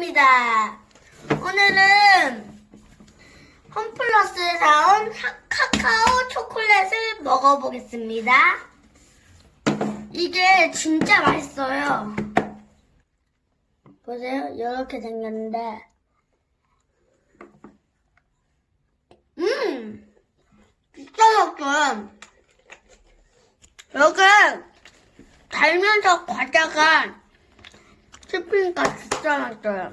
먹어보겠습니다. 오늘은 홈플러스에 사온 하- 카카오 초콜릿을 먹어보겠습니다. 이게 진짜 맛있어요. 보세요. 이렇게 생겼는데. 음! 진짜 맛있어요. 여기 달면서 과자가 씹히니까 진짜 맛있어요.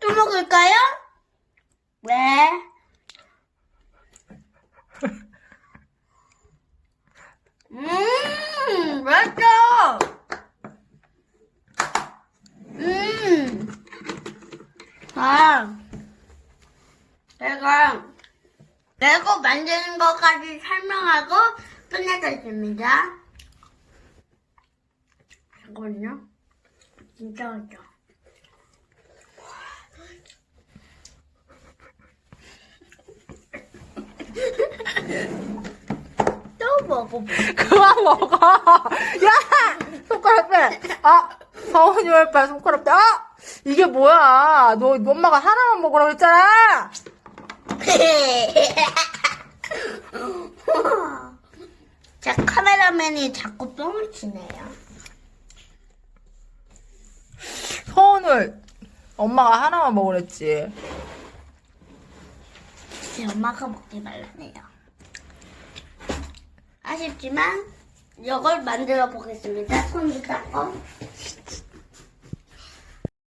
또 먹을까요? 네. 음, 맛있어. 음. 아, 내가 레고 만드는 것까지 설명하고 끝내겠습니다. 이거는요? 진짜 맛있어. 또 먹어보. 그만 먹어. 야! 손가락 빼. 아, 서훈이 왜 빼? 손가락 빼. 아! 이게 뭐야? 너 엄마가 하나만 먹으라고 했잖아. 자, 카메라맨이 자꾸 뻥을 치네요. 서훈을 엄마가 하나만 먹으랬지. 제 엄마가 먹지 말라네요. 아쉽지만 이걸 만들어 보겠습니다. 손도 닦고.